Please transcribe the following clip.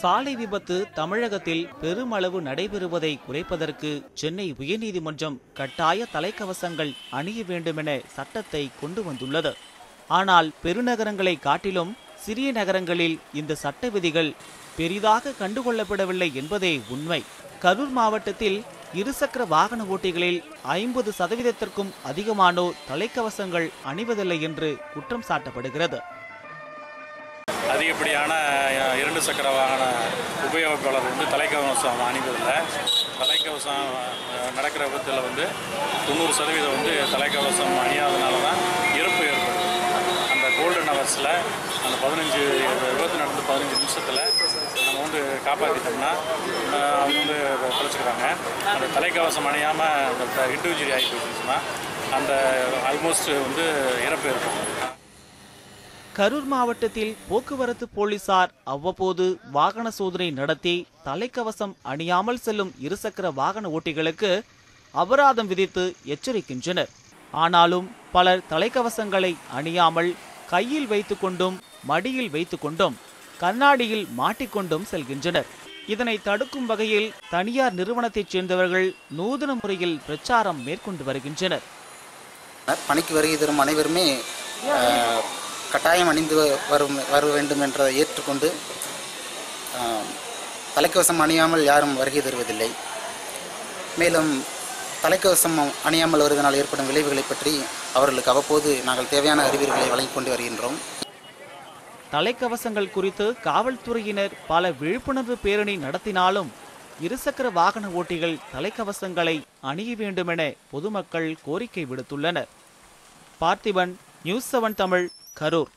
சாலை விபத்து தமிழகத்தில் பெருமளவு நடைபெறுவதை குறைப்பதற்கு சென்னை உயர்நீதிமன்றம் கட்டாய தலைக்கவசங்கள் அணிய வேண்டுமென சட்டத்தை கொண்டு வந்துள்ளது. ஆனால் பெருநகரங்களை காட்டிலும் சிறிய நகரங்களில் இந்த சட்ட விதிகள் பெரிதாக கண்டுகொள்ளப்படவில்லை என்பதே உண்மை. கரூர் மாவட்டத்தில் இருசக்கர வாகன ஓட்டிகளில் ஐம்பது சதவீதத்திற்கும் அதிகமானோர் தலைக்கவசங்கள் அணிவதில்லை என்று குற்றம் சாட்டப்படுகிறது. அதிகப்படியான இரண்டு சக்கர வாகன உபயோகிப்பாளர் வந்து தலைக்கவசம் அணிவதில்லை. தலைக்கவசம் நடக்கிற விபத்தில் வந்து தொண்ணூறு சதவீதம் வந்து தலைக்கவசம் அணியாதனால தான் இறப்பு ஏற்படுது. அந்த கோல்டன் ஹவர்ஸில் அந்த பதினஞ்சு விபத்து நடந்து பதினஞ்சு நிமிஷத்தில் நம்ம வந்து காப்பாற்றிட்டோம்னா அவங்க வந்து பிழைச்சிக்கிறாங்க அந்த தலைக்கவசம் அணியாமல் அந்த இண்டிவிஜுவலி ஆகி போயிடுச்சுன்னா அந்த ஆல்மோஸ்ட் வந்து இறப்பு ஏற்படுது. கரூர் மாவட்டத்தில் போக்குவரத்து போலீசார் அவ்வப்போது வாகன சோதனை நடத்தி தலைக்கவசம் அணியாமல் செல்லும் இருசக்கர வாகன ஓட்டிகளுக்கு அபராதம் விதித்து எச்சரிக்கின்றனர். ஆனாலும் பலர் தலைக்கவசங்களை அணியாமல் கையில் வைத்துக்கொண்டும் மடியில் வைத்துக்கொண்டும் கண்ணாடியில் மாட்டிக்கொண்டும் செல்கின்றனர். இதனை தடுக்கும் வகையில் தனியார் நிறுவனத்தைச் சேர்ந்தவர்கள் நூதன முறையில் பிரச்சாரம் மேற்கொண்டு வருகின்றனர். பணிக்கு வருகை தரும் அனைவருமே கட்டாயம் அணிந்து வரும் வர வேண்டும் என்றதை ஏற்றுக்கொண்டு தலைக்கவசம் அணியாமல் யாரும் வருகை தருவதில்லை. மேலும் தலைக்கவசம் அணியாமல் வருவதனால் ஏற்படும் விளைவுகளை பற்றி அவர்களுக்கு அவ்வப்போது நாங்கள் தேவையான அறிவுரைகளை வழங்கிக் கொண்டு வருகின்றோம். தலைக்கவசங்கள் குறித்து காவல்துறையினர் பல விழிப்புணர்வு பேரணி நடத்தினாலும் இருசக்கர வாகன ஓட்டிகள் தலைக்கவசங்களை அணிய வேண்டுமென பொதுமக்கள் கோரிக்கை விடுத்துள்ளனர். Parthiban News Seven Tamil Karur